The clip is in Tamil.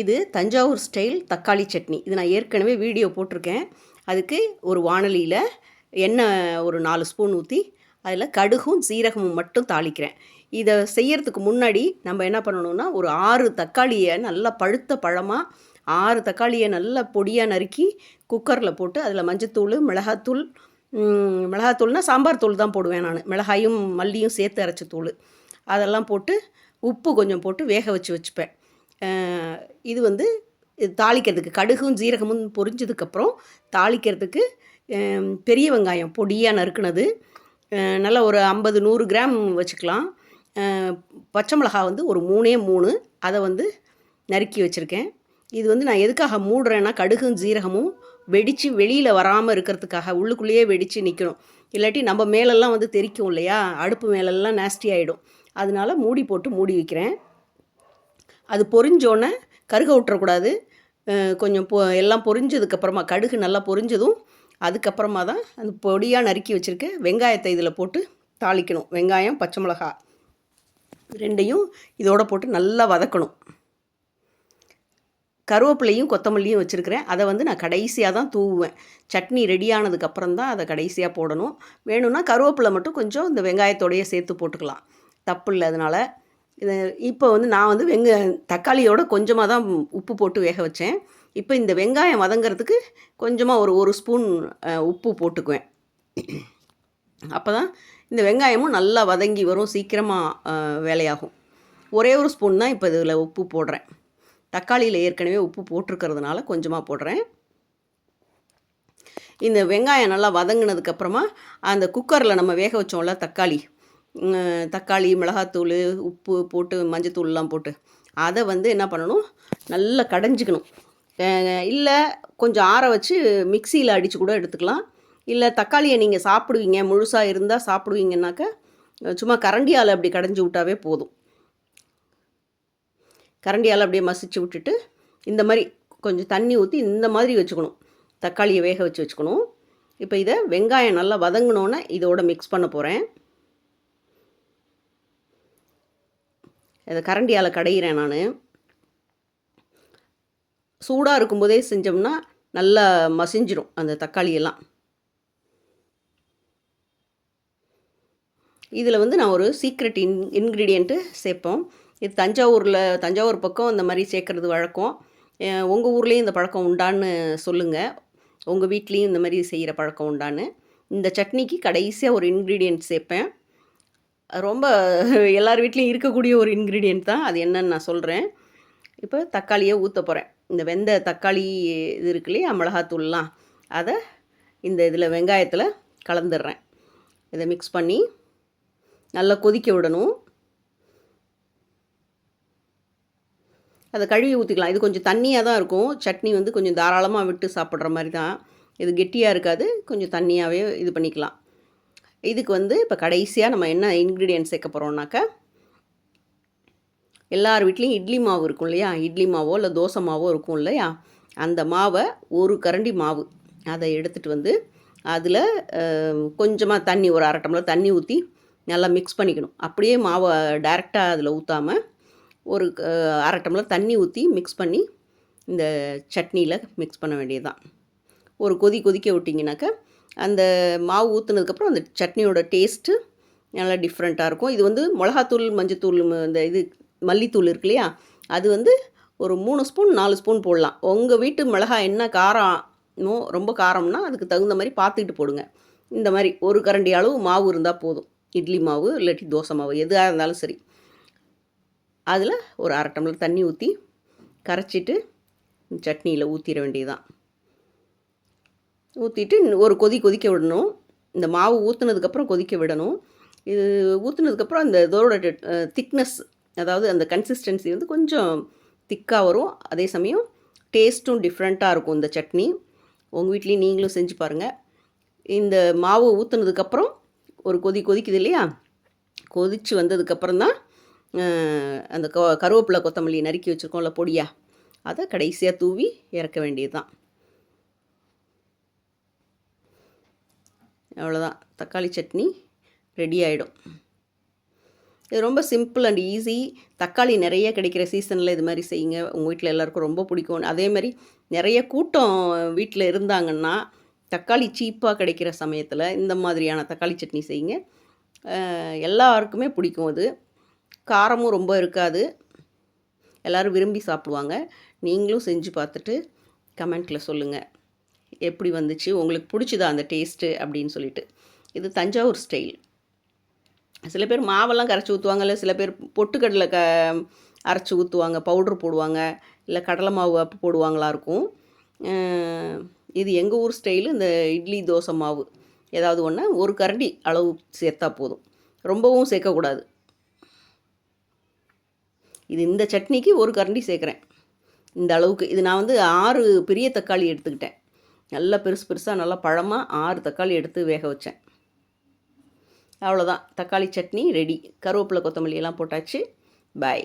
இது தஞ்சாவூர் ஸ்டைல் தக்காளி சட்னி. இது நான் ஏற்கனவே வீடியோ போட்டிருக்கேன். அதுக்கு ஒரு வானொலியில் எண்ணெய் ஒரு நாலு ஸ்பூன் ஊற்றி அதில் கடுகும் சீரகமும் மட்டும் தாளிக்கிறேன். இதை செய்யறதுக்கு முன்னாடி நம்ம என்ன பண்ணணும்னா ஒரு ஆறு தக்காளியை நல்லா பழுத்த பழமாக ஆறு தக்காளியை நல்லா பொடியாக நறுக்கி குக்கரில் போட்டு அதில் மஞ்சத்தூள் மிளகாத்தூள் மிளகாத்தூள்னா சாம்பார் தூள் தான் போடுவேன் நான். மிளகாயும் மல்லியும் சேர்த்து அரைச்ச தூள். அதெல்லாம் போட்டு உப்பு கொஞ்சம் போட்டு வேக வச்சு வச்சுப்பேன். இது வந்து இது தாளிக்கிறதுக்கு கடுகும் ஜீரகமும் பொரிஞ்சதுக்கப்புறம் தாளிக்கிறதுக்கு பெரிய வெங்காயம் பொடியாக நறுக்குனது நல்லா ஒரு ஐம்பது நூறு கிராம் வச்சுக்கலாம். பச்சை மிளகா வந்து ஒரு மூணே மூணு அதை வந்து நறுக்கி வச்சுருக்கேன். இது வந்து நான் எதுக்காக மூடுறேன்னா கடுகும் ஜீரகமும் வெடித்து வெளியில் வராமல் இருக்கிறதுக்காக உள்ளுக்குள்ளேயே வெடித்து நிற்கணும் இல்லாட்டி நம்ம மேலெல்லாம் வந்து தெறிக்கும் இல்லையா? அடுப்பு மேலெல்லாம் நாஸ்டி ஆகிடும் அதனால மூடி போட்டு மூடி வைக்கிறேன். அது பொரிஞ்சோன்னே கருக விட்டுறக்கூடாது. கொஞ்சம் பொ எல்லாம் பொரிஞ்சதுக்கப்புறமா கடுகு நல்லா பொரிஞ்சதும் அதுக்கப்புறமா தான் அந்த பொடியாக நறுக்கி வச்சுருக்க வெங்காயத்தை இதில் போட்டு தாளிக்கணும். வெங்காயம் பச்சை மிளகா ரெண்டையும் இதோட போட்டு நல்லா வதக்கணும். கருவேப்பிலையும் கொத்தமல்லியும் வச்சுருக்கிறேன். அதை வந்து நான் கடைசியாக தான் தூவுவேன். சட்னி ரெடியானதுக்கப்புறம் தான் அதை கடைசியாக போடணும். வேணும்னா கருவேப்பிலை மட்டும் கொஞ்சம் இந்த வெங்காயத்தோடையே சேர்த்து போட்டுக்கலாம். தப்பு இல்லை அதனால். இப்போ வந்து நான் வந்து வெங்க தக்காளியோட கொஞ்சமாக தான் உப்பு போட்டு வேக வச்சேன். இப்போ இந்த வெங்காயம் வதங்கிறதுக்கு கொஞ்சமாக ஒரு ஒரு ஸ்பூன் உப்பு போட்டுக்குவேன். அப்போ தான் இந்த வெங்காயமும் நல்லா வதங்கி வரும் சீக்கிரமாக வேலையாகும். ஒரே ஒரு ஸ்பூன் தான் இப்போ இதில் உப்பு போடுறேன். தக்காளியில் ஏற்கனவே உப்பு போட்டிருக்கிறதுனால கொஞ்சமாக போடுறேன். இந்த வெங்காயம் நல்லா வதங்கினதுக்கப்புறமா அந்த குக்கரில் நம்ம வேக வச்சோம்ல தக்காளி தக்காளி மிளகாத்தூள் உப்பு போட்டு மஞ்சத்தூள்லாம் போட்டு அதை வந்து என்ன பண்ணணும்? நல்லா கடைஞ்சிக்கணும். இல்லை கொஞ்சம் ஆற வச்சு மிக்சியில் அடித்து கூட எடுத்துக்கலாம். இல்லை தக்காளியை நீங்கள் சாப்பிடுவீங்க முழுசாக இருந்தால் சாப்பிடுவீங்கன்னாக்க சும்மா கரண்டியால் அப்படி கடைஞ்சி விட்டாவே போதும். கரண்டியால் அப்படியே மசிச்சு விட்டுட்டு இந்த மாதிரி கொஞ்சம் தண்ணி ஊற்றி இந்த மாதிரி வச்சுக்கணும். தக்காளியை வேக வச்சு வச்சுக்கணும். இப்போ இதை வெங்காயம் நல்லா வதங்கினோன்னே இதோட மிக்ஸ் பண்ண போகிறேன். இதை கரண்டியால் கடையிறேன் நான். சூடாக இருக்கும்போதே செஞ்சோம்னா நல்லா மசிஞ்சிரும் அந்த தக்காளியெல்லாம். இதில் வந்து நான் ஒரு சீக்ரெட் இன் இன்க்ரீடியண்ட்டு சேர்ப்போம். இது தஞ்சாவூரில் தஞ்சாவூர் பக்கம் இந்த மாதிரி சேர்க்குறது வழக்கம். உங்கள் ஊர்லேயும் இந்த பழக்கம் உண்டான்னு சொல்லுங்கள் உங்கள் வீட்லேயும் இந்த மாதிரி செய்கிற பழக்கம் உண்டான்னு. இந்த சட்னிக்கு கடைசியாக ஒரு இன்க்ரீடியண்ட் சேர்ப்பேன். ரொம்ப எல்லார் வீட்லேயும் இருக்கக்கூடிய ஒரு இன்க்ரீடியண்ட் தான். அது என்னன்னு நான் சொல்கிறேன் இப்போ தக்காளியை ஊற்ற போகிறேன் இந்த வெந்த தக்காளி இது இருக்கு இல்லையா மிளகாத்தூள்லாம். அதை இந்த இதில் வெங்காயத்தில் கலந்துடுறேன். இதை மிக்ஸ் பண்ணி நல்லா கொதிக்க விடணும். அதை கழுவி ஊற்றிக்கலாம் இது கொஞ்சம் தண்ணியாக தான் இருக்கும். சட்னி வந்து கொஞ்சம் தாராளமாக விட்டு சாப்பிட்ற மாதிரி தான். இது கெட்டியாக இருக்காது. கொஞ்சம் தண்ணியாகவே இது பண்ணிக்கலாம். இதுக்கு வந்து இப்போ கடைசியாக நம்ம என்ன இன்க்ரீடியன்ட் சேர்க்க போகிறோம்னாக்கா எல்லார் வீட்லேயும் இட்லி மாவு இருக்கும் இல்லையா? இட்லி மாவோ இல்லை தோசை மாவோ இருக்கும் இல்லையா? அந்த மாவை ஒரு கரண்டி மாவு. அதை எடுத்துகிட்டு வந்து அதில் கொஞ்சமாக தண்ணி ஒரு அரை டம்ளர் தண்ணி ஊற்றி நல்லா மிக்ஸ் பண்ணிக்கணும். அப்படியே மாவை டைரெக்டாக அதில் ஊற்றாமல் ஒரு அரை டம்ளர் தண்ணி ஊற்றி மிக்ஸ் பண்ணி இந்த சட்னியில் மிக்ஸ் பண்ண வேண்டியதுதான். ஒரு கொதி கொதிக்க விட்டிங்கனாக்கா அந்த மாவு ஊற்றுனதுக்கப்புறம் அந்த சட்னியோட டேஸ்ட்டு நல்லா டிஃப்ரெண்ட்டாக இருக்கும். இது வந்து மிளகாத்தூள் மஞ்சத்தூள் இந்த இது மல்லித்தூள் இருக்கு இல்லையா? அது வந்து ஒரு மூணு ஸ்பூன் நாலு ஸ்பூன் போடலாம். உங்கள் வீட்டு மிளகாய் என்ன காரமோ ரொம்ப காரம்னா அதுக்கு தகுந்த மாதிரி பார்த்துக்கிட்டு போடுங்க. இந்த மாதிரி ஒரு கரண்டி அளவு மாவு இருந்தால் போதும். இட்லி மாவு இல்லாட்டி தோசை மாவு எதாக இருந்தாலும் சரி. அதில் ஒரு அரை டம்ளர் தண்ணி ஊற்றி கரைச்சிட்டு சட்னியில் ஊற்றிட வேண்டியதுதான். ஊற்றிட்டு ஒரு கொதி கொதிக்க விடணும். இந்த மாவு ஊற்றுனதுக்கப்புறம் கொதிக்க விடணும். இது ஊற்றுனதுக்கப்புறம் அந்த இதோட திக்னஸ் அதாவது அந்த கன்சிஸ்டன்சி வந்து கொஞ்சம் திக்காக வரும். அதே சமயம் டேஸ்ட்டும் டிஃப்ரெண்ட்டாக இருக்கும் இந்த சட்னி. உங்கள் வீட்லேயும் நீங்களும் செஞ்சு பாருங்கள் இந்த மாவு ஊற்றுனதுக்கப்புறம் ஒரு கொதி கொதிக்குது இல்லையா? கொதித்து வந்ததுக்கப்புறம் தான் அந்த க கருவேப்பிலை கொத்தமல்லி நறுக்கி வச்சுருக்கோம்ல பொடியா அதை கடைசியாக தூவி இறக்க வேண்டியது தான் அவ்வளோதான். தக்காளி சட்னி ரெடி ஆகிடும் இது ரொம்ப சிம்பிள் அண்ட் ஈஸி. தக்காளி நிறைய கிடைக்கிற சீசனில் இது மாதிரி செய்யுங்க. உங்கள் வீட்டில் எல்லாருக்கும் ரொம்ப பிடிக்கும். அதே மாதிரி நிறைய கூட்டம் வீட்டில் இருந்தாங்கன்னா தக்காளி சீப்பாக கிடைக்கிற சமயத்தில் இந்த மாதிரியான தக்காளி சட்னி செய்யுங்க. எல்லாருக்குமே பிடிக்கும் அது. காரமும் ரொம்ப இருக்காது. எல்லோரும் விரும்பி சாப்பிடுவாங்க. நீங்களும் செஞ்சு பார்த்துட்டு கமெண்ட்டில் சொல்லுங்கள் எப்படி வந்துச்சு உங்களுக்கு பிடிச்சதா அந்த டேஸ்ட்டு அப்படின்னு சொல்லிட்டு. இது தஞ்சாவூர் ஸ்டைல் சில பேர் மாவெல்லாம் கரைச்சி ஊற்றுவாங்க இல்லை சில பேர் பொட்டுக்கடலை க அரைச்சி ஊற்றுவாங்க பவுட்ரு போடுவாங்க இல்லை கடலை மாவு அப்போ போடுவாங்களா இருக்கும். இது எங்கள் ஊர் ஸ்டைலு இந்த இட்லி தோசை மாவு. ஏதாவது ஒன்று ஒரு கரண்டி அளவு சேர்த்தா போதும். ரொம்பவும் சேர்க்கக்கூடாது. இது இந்த சட்னிக்கு ஒரு கரண்டி சேர்க்குறேன். இந்த அளவுக்கு. இது நான் வந்து ஆறு பெரிய தக்காளி எடுத்துக்கிட்டேன். நல்லா பெருசு பெருசாக நல்லா பழமாக ஆறு தக்காளி எடுத்து வேக வச்சேன். அவ்வளோதான் தக்காளி சட்னி ரெடி கருவேப்பிலை கொத்தமல்லி எல்லாம் போட்டாச்சு. பாய்